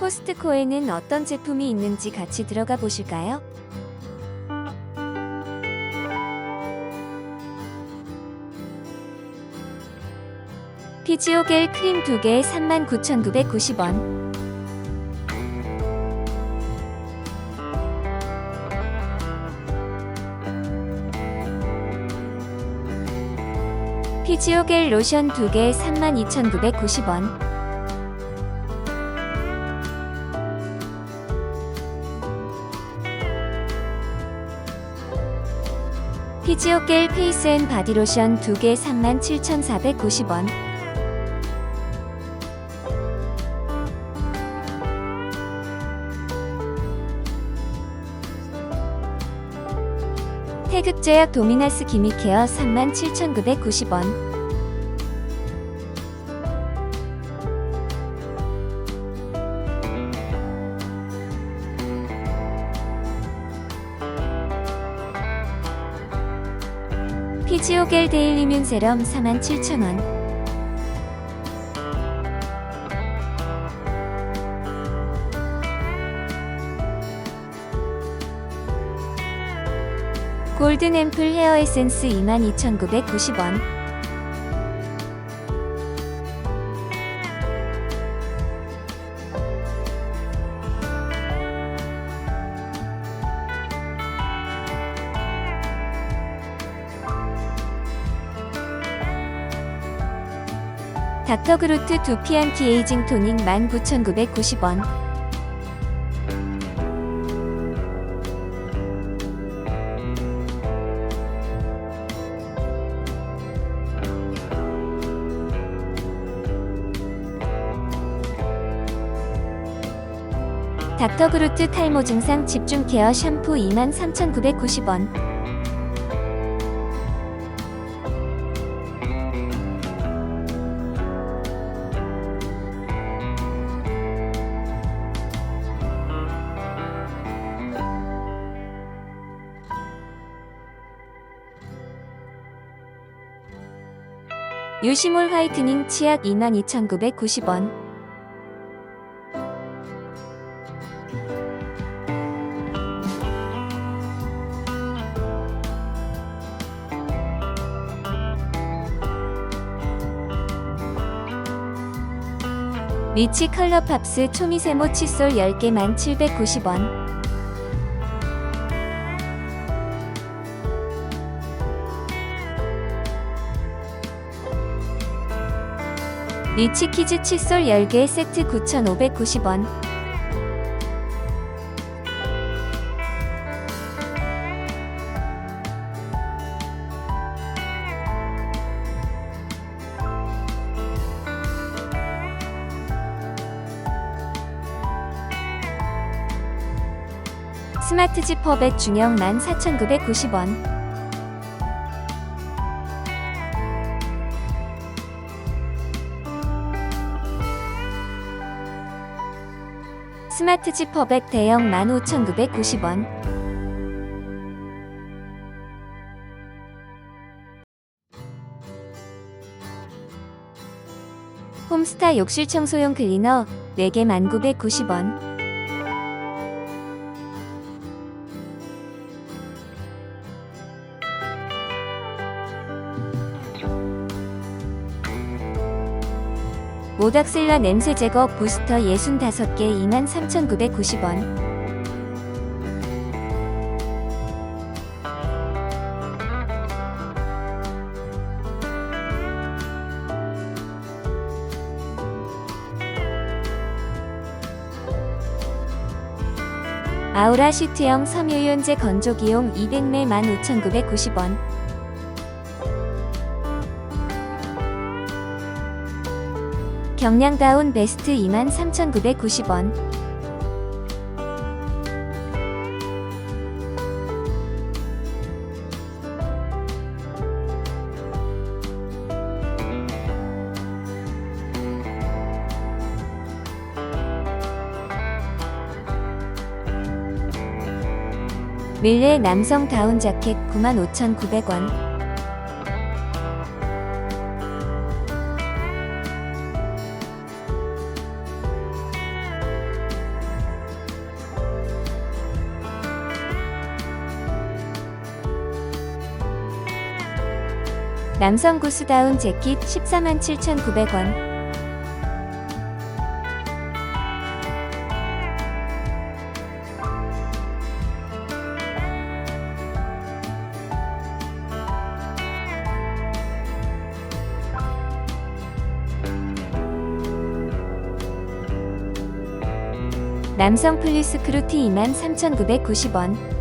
코스트코에는 어떤 제품이 있는지 같이 들어가 보실까요? 피지오겔 크림 2개 39,990원 피지오겔 로션 2개 32,990원 피지오겔 페이스 앤 바디 로션 2개 37,490원. 태극제약 도미나스 기미케어 37,990원 피지오겔 데일리뮨 세럼 47,000원. 골든 앰플 헤어 에센스 22,990원 닥터그루트 두피 안티에이징 토닉 19,990원. 닥터그루트 탈모 증상 집중 케어 샴푸 23,990원 유시몰 화이트닝 치약 22,990원. 리치 컬러 팝스 초미세모 칫솔 10개 1,790원 리치 키즈 칫솔 10개 세트 9,590원. 스마트 지 퍼백 중형 14,990원 스마트 지 퍼백 대형 15,990원. 홈스타 욕실 청소용 클리너 4개 1990원 모닥슬라 냄새 제거 부스터 65개 23,990원. 아우라 시트형 섬유유연제 건조기용 200매 15,990원 경량다운 베스트 23,990원. 밀레 남성 다운 자켓 95,900원 남성 구스다운 재킷 147,900원. 남성 플리스 크루티 23,990원.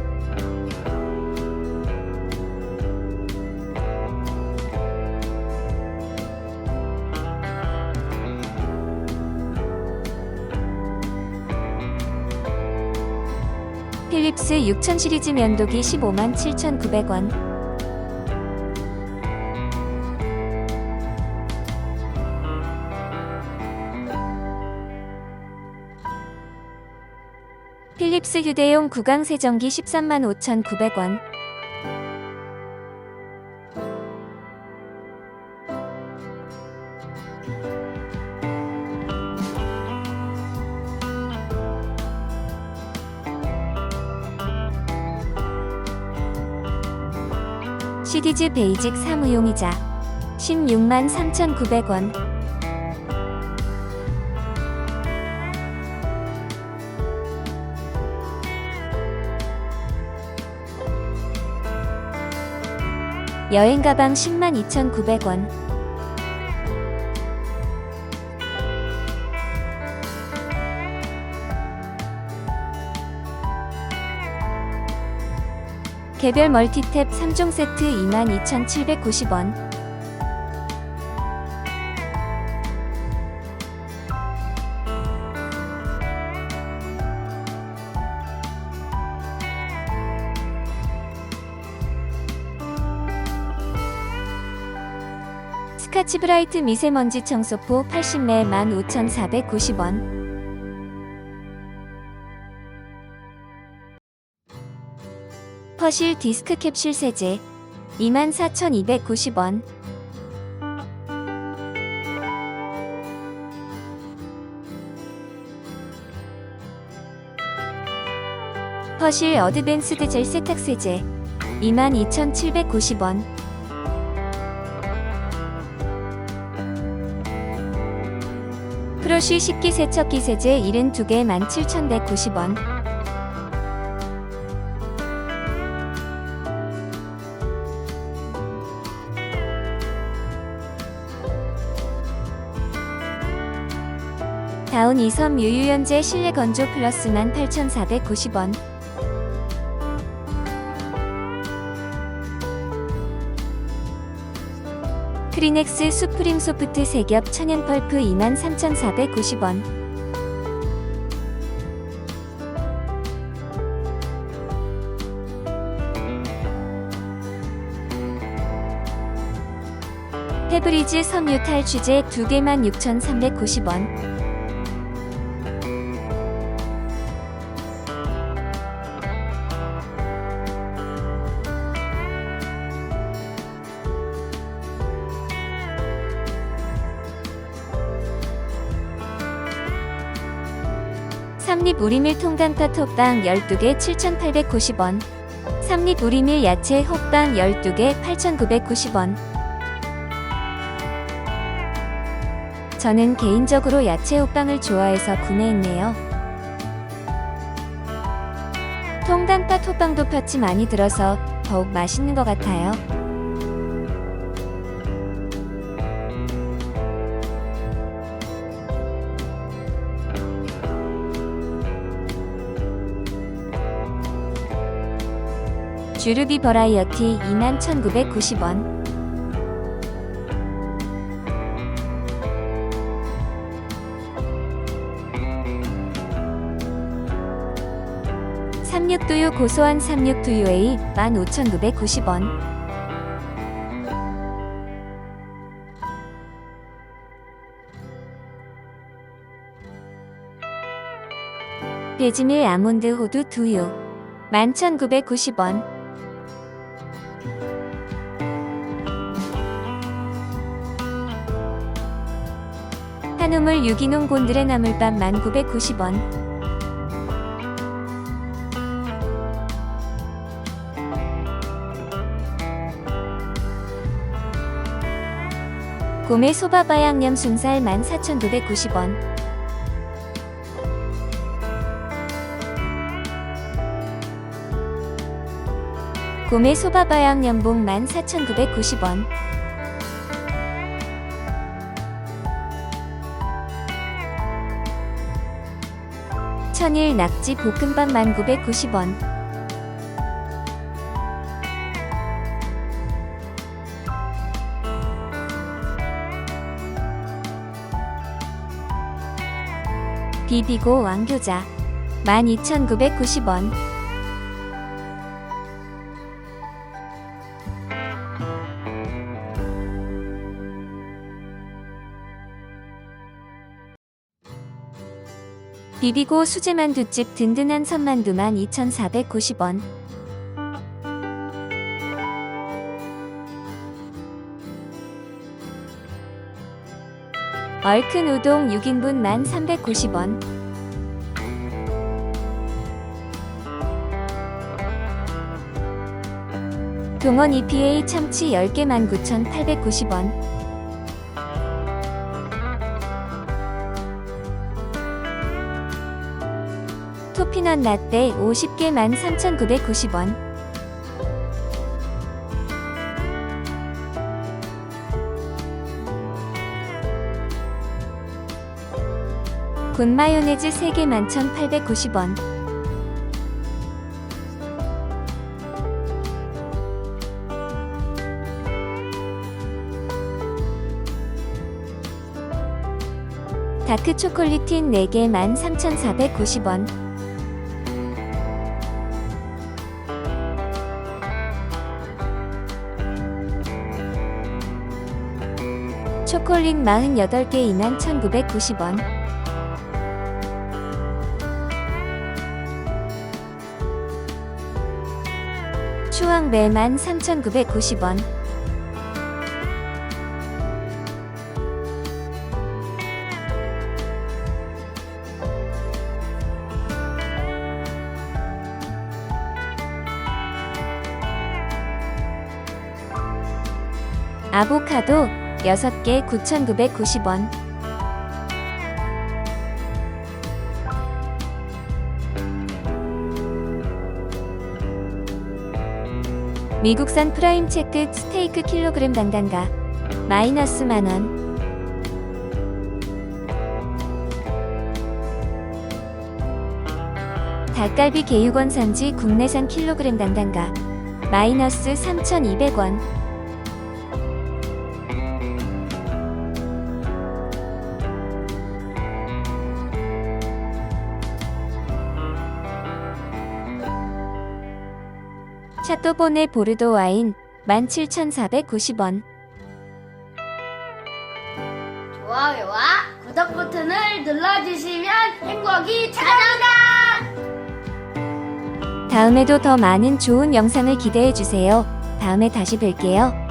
필립스 6000 시리즈 면도기 15만 7,900원. 필립스 휴대용 구강 세정기 13만 5,900원. 시디즈 베이직 사무용이자 16만 3,900원. 여행 가방 10만 2,900원. 개별 멀티탭 3종 세트 22,790원. 스카치 브라이트 미세먼지 청소포 80매 15,490원. 퍼실 디스크 캡슐 세제 24,290원. 퍼실 어드밴스드 젤 세탁 세제 22,790원. 프로쉬 식기 세척기 세제 72개 17,190원. 다운 2섬 유유연제 실내 건조 플러스 18,490원. 크리넥스 수프림 소프트 세겹 천연 펄프 23,490원. 페브리즈 섬유탈 주제 2개만 6,390원. 삼립 우리밀 통단팥 호빵 12개 7,890원. 삼립 우리밀 야채 호빵 12개 8,990원. 저는 개인적으로 야채 호빵을 좋아해서 구매했네요. 통단팥 호빵도 팥이 많이 들어서 더욱 맛있는 것 같아요. 주르비 버라이어티 21,990원. 삼육두유 고소한 삼육두유 A 15,990원. 베지밀 아몬드 호두 두유 11,990원. 한우물 유기농 곤드레 나물밥 1990원. 고메 소바바 양념 순살 14,990원. 고메 소바바 양념봉 14,990원. 천일 낙지 볶음밥 1,990원. 비비고 왕교자 12,990원. 비비고 수제만두집 든든한 선만두 12,490원. 얼큰 우동 6인분 1,390원. 동원 EPA 참치 10개 19,890원. 토 피넛 라떼 50개 13,990원. 군 마요네즈 3개 11,890원. 다크 초콜릿틴 4개 13,490원. 초콜릿 48개 21,990원. 추왕배 13,990원. 아보카도 6개 9,990원. 미국산 프라임 체크 스테이크 킬로그램 단단가 마이너스 만원. 닭갈비 개육원 산지 국내산 킬로그램 단단가 마이너스 3,200원. 샤또보네 보르도 와인 17,490원. 좋아요와 구독 버튼을 눌러주시면 행복이 찾아온다. 다음에도 더 많은 좋은 영상을 기대해 주세요. 다음에 다시 뵐게요.